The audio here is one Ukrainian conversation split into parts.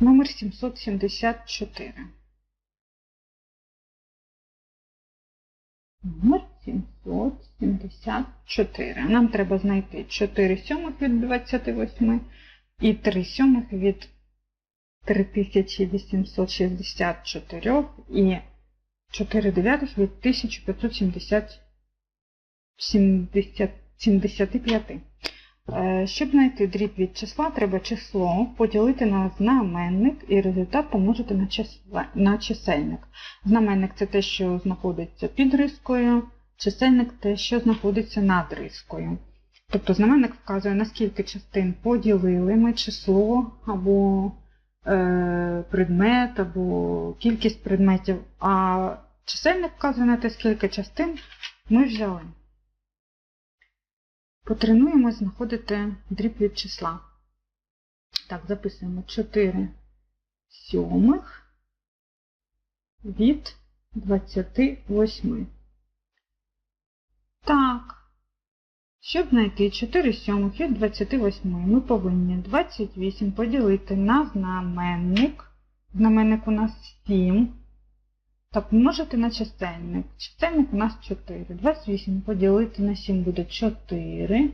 Номер 774. Номер 774. Нам треба знайти 4 сьомих від 28 і 3 сьомих від 3864 і 4 дев'ятих від 1575. Е, Щоб знайти дріб від числа, треба число поділити на знаменник і результат помножити на, чисельник. Знаменник це те, що знаходиться під рискою, чисельник те, що знаходиться над рискою. Тобто знаменник вказує, на скільки частин поділили ми число або е, предмет, або кількість предметів, а чисельник вказує на те, скільки частин ми взяли. Потренуємо знаходити дріб від числа. Так, записуємо 4 сьомих від 28. Так. Щоб знайти 4 сьомих від 28, ми повинні 28 поділити на знаменник. Знаменник у нас 7. Так, помножити на чисельник. Чисельник у нас 4. 28 поділити на 7 буде 4.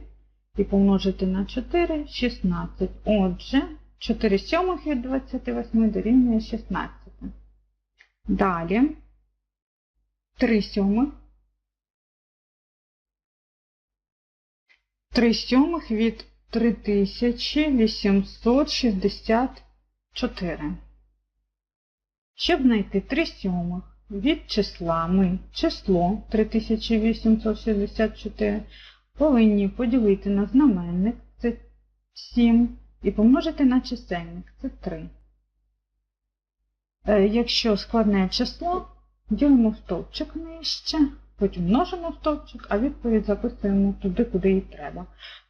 І помножити на 4 16. Отже, 4 сьомих від 28 дорівнює 16. Далі 3 сьомих. 3 сьомих від 3864. Щоб знайти 3 сьомих від числа ми число 3864 повинні поділити на знаменник це 7 і помножити на чисельник це 3. Е, Якщо складне число, ділимо стовпчик нижче, потім множимо стовпчик, а відповідь записуємо туди, куди і треба.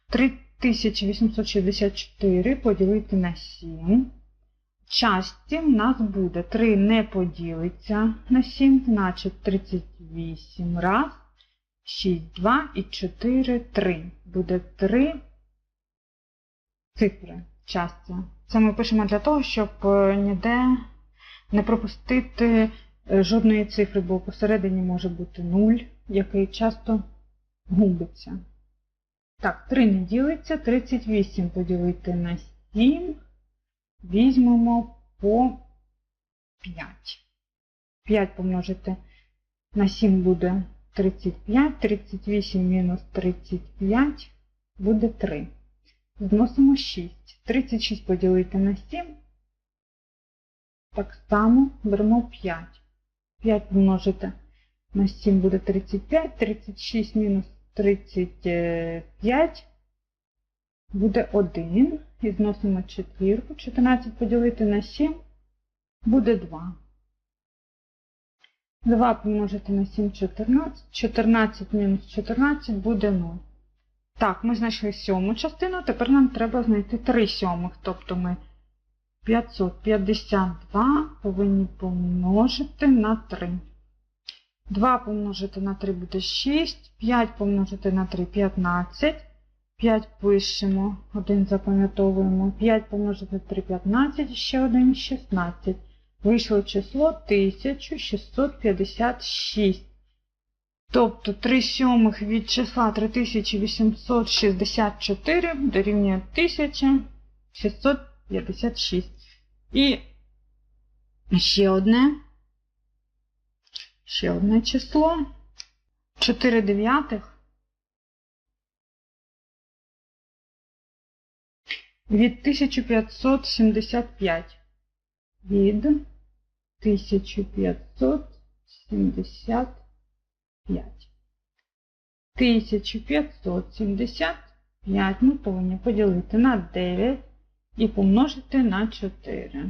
3864 поділити на 7. Часті в нас буде 3 не поділиться на 7, значить 38 раз, 6, 2 і 4, 3. Буде 3 цифри часті. Це ми пишемо для того, щоб е, ніде не пропустити е, жодної цифри, бо посередині може бути 0, який часто губиться. Так, 3 не ділиться, 38 поділити на 7. Візьмемо по 5. 5 помножити на 7 буде 35, 38 мінус 35 буде 3. Зносимо 6. 36 поділити на 7. Так само беремо 5. 5 помножити на 7 буде 35, 36 мінус 35 буде 1. І зносимо четвірку. 14 поділити на 7 буде 2. 2 помножити на 7 14. 14 мінус 14 буде 0. Так, ми знайшли сьому частину, тепер нам треба знайти 3 сьомих. Тобто ми 552 повинні помножити на 3. 2 помножити на 3 буде 6, 5 помножити на 3 15. 5 пишемо, 1 запам'ятовуємо. 5 помножити на 3 15, ще 1 16. Вийшло число 1656. Тобто 3 сьомих від числа 3864 дорівнює 1656. І ще одне. Ще одне число. 4 дев'ятих. Від 1575. Від 1575. 1575 ми повинні поділити на 9 і помножити на 4.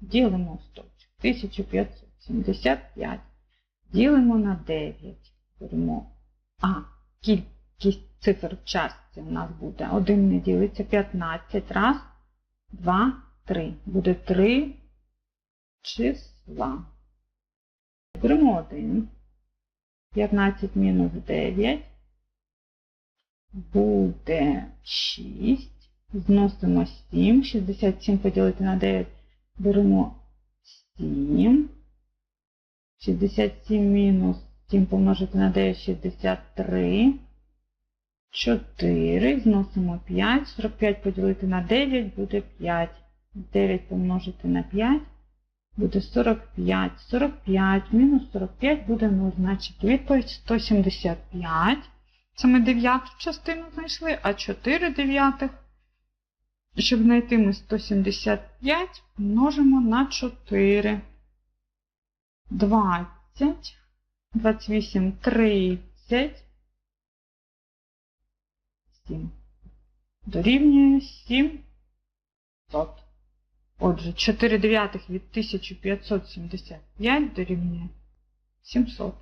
Ділимо в стовпчик. 1575. Ділимо на 9. Беремо А. Кількість цифр в частці у нас буде 1 не ділиться 15. Раз, 2, 3. Буде 3 числа. Беремо 1. 15 мінус 9 буде 6. Зносимо 7. 67 поділити на 9 Беремо 7. 67 мінус 7 помножити на 9, 63. 4. Зносимо 5. 45 поділити на 9 буде 5. 9 помножити на 5 буде 45. 45 мінус 45 буде 0. Значить, відповідь 175. Це ми дев'яту частину знайшли, а 4 дев'ятих. Щоб знайти ми 175, множимо на 4. 20, 28, 30, 7. Дорівнює 700. Отже, 4 дев'ятих від 1575 дорівнює 700.